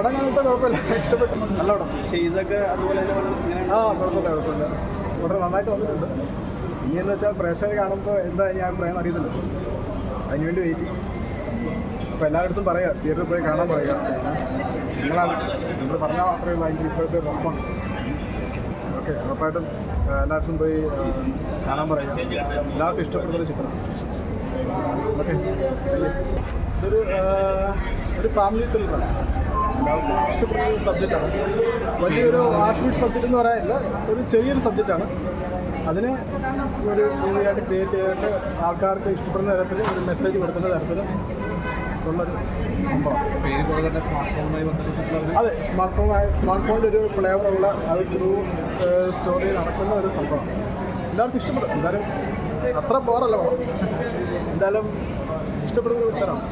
പടം കണ്ടിട്ട് കുഴപ്പമില്ല. ഇഷ്ടപ്പെട്ടു. നല്ല പടം ചെയ്തൊക്കെ അതുപോലെ തന്നെ ആ കുഴപ്പമില്ല കുഴപ്പമില്ല. വളരെ നന്നായിട്ട് വന്നിട്ടുണ്ട്. ഇനി എന്ന് വെച്ചാൽ പ്രേക്ഷകർ കാണുമ്പോൾ എന്താ ഞാൻ അഭിപ്രായം അറിയത്തില്ല അതിനുവേണ്ടി വെയിറ്റ് അപ്പോൾ എല്ലായിടത്തും പറയാം തിയേറ്ററിൽ പോയി കാണാൻ പറയുക. നിങ്ങളാണ്. നിങ്ങൾ പറഞ്ഞാൽ മാത്രമേ ഉള്ളൂ അതിന്റെ ഇപ്പോഴത്തെ റെസ്പോൺസ് ഓക്കെ ഉറപ്പായിട്ടും എല്ലായിടത്തും പോയി കാണാൻ പറയുക. എല്ലാവർക്കും ഇഷ്ടപ്പെടുന്ന ഒരു ചിത്രം. ഓക്കെ. ഇതൊരു ഒരു ഫാമിലി ത്രില്ലറാണ് സബ്ജക്റ്റാണ് വലിയൊരു ആർട്ട് സബ്ജക്റ്റ് എന്ന് പറയാനില്ല ഒരു ചെറിയൊരു സബ്ജക്റ്റാണ് അതിനെ ഒരു മൂവിയായിട്ട് ക്രിയേറ്റ് ചെയ്തിട്ട് ആൾക്കാർക്ക് ഇഷ്ടപ്പെടുന്ന തരത്തിൽ ഒരു മെസ്സേജ് കൊടുക്കുന്ന തരത്തിൽ ഉള്ളൊരു സംഭവം. അതെ സ്മാർട്ട് ഫോൺ സ്മാർട്ട് ഫോണിന്റെ ഒരു ഫ്ലേവറുള്ള അത് ത്രൂ സ്റ്റോറി നടക്കുന്ന ഒരു സംഭവം. എല്ലാവർക്കും ഇഷ്ടപ്പെടും. എന്തായാലും അത്ര പോറല്ല എന്തായാലും ഇഷ്ടപ്പെടുന്ന ഒരു ഉത്തരമാണ്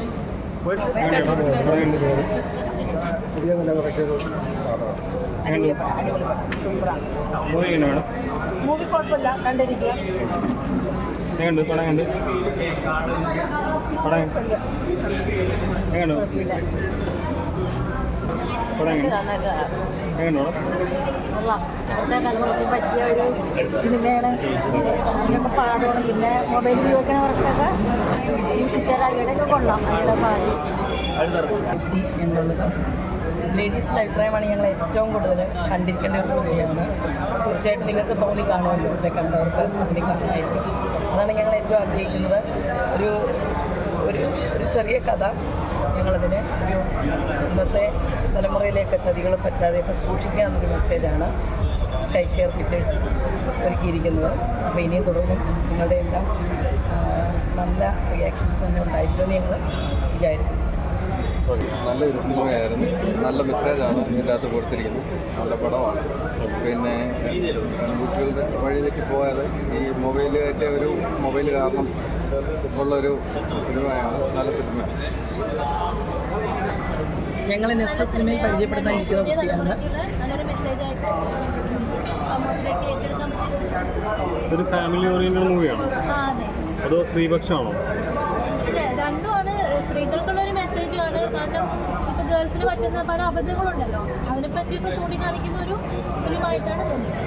പുതിയ നില മൂവി എങ്ങനെയാണ് മൂവി കുഴപ്പമില്ല കണ്ടിരിക്കുക എങ്ങനെയുണ്ട്? പടം കണ്ട്? പടം എങ്ങനെയുണ്ട്? പറ്റിയ ഒരു സിനിമയാണ്. അതിനൊക്കെ പാടണം പിന്നെ മൊബൈൽ ഉപയോഗിക്കുന്നവർക്കൊക്കെ സൂക്ഷിച്ചാൽ അവിടെയൊക്കെ കൊള്ളാം. അതിയുടെ പാടി പറ്റി എന്നുള്ളത് ലേഡീസിന്റെ അഭിപ്രായമാണ് ഞങ്ങൾ ഏറ്റവും കൂടുതൽ കണ്ടിരിക്കേണ്ട ഒരു സിനിമയാണ്. തീർച്ചയായിട്ടും നിങ്ങൾക്ക് തോന്നി കാണുമല്ലോ ഇവിടെ കണ്ടവർക്ക് അതിനെ കാണാനായിരിക്കും അതാണ് ഞങ്ങൾ ഏറ്റവും ആഗ്രഹിക്കുന്നത്. ഒരു ഒരു ചെറിയ കഥ ഞങ്ങളതിനെ ഇന്നത്തെ തലമുറയിലേക്ക് ചതികൾ പറ്റാതെയൊക്കെ സൂക്ഷിക്കുക എന്നൊരു മെസ്സേജാണ് സ്കൈ ഷെയർ പിക്ചേഴ്സ് ഒരുക്കിയിരിക്കുന്നത്. അപ്പോൾ ഇനിയും തുടർന്നും നിങ്ങളുടെ എല്ലാം നല്ല റിയാക്ഷൻസ് തന്നെ ഉണ്ടായിരിക്കുമെന്ന് ഞങ്ങൾ വിചാരിക്കുന്നു. നല്ലൊരു സിനിമയായിരുന്നു. നല്ല മെസ്സേജാണ് ഇതിന്റെ അകത്ത് കൊടുത്തിരിക്കുന്നത്. നല്ല പടമാണ്. പിന്നെ കുട്ടികളുടെ വഴി തെറ്റി ഈ മൊബൈലിന്റെ ഒരു മൊബൈൽ കാരണം ഉള്ളൊരു സിനിമയാണ് നല്ല സിനിമ. ഞങ്ങൾ നെക്സ്റ്റ് സിനിമയിൽ പരിചയപ്പെടുത്താൻ ഇരിക്കുന്ന കുട്ടിയാണ് ഒരു ഫാമിലി ഓറിയന്റഡ് മൂവിയാണോ അതെ. അതോ സ്ത്രീപക്ഷമാണോ രണ്ടുമാണ്. സ്ത്രീകൾക്കുള്ള ഒരു മെസ്സേജാണ് കാരണം ഇപ്പൊ ഗേൾസിന് പറ്റുന്ന പല അബദ്ധങ്ങളുണ്ടല്ലോ. അതിനെപ്പറ്റി ഇപ്പൊ ചൂണ്ടിക്കാണിക്കുന്ന ഒരു ഫിലിമായിട്ടാണ് തോന്നിയത്.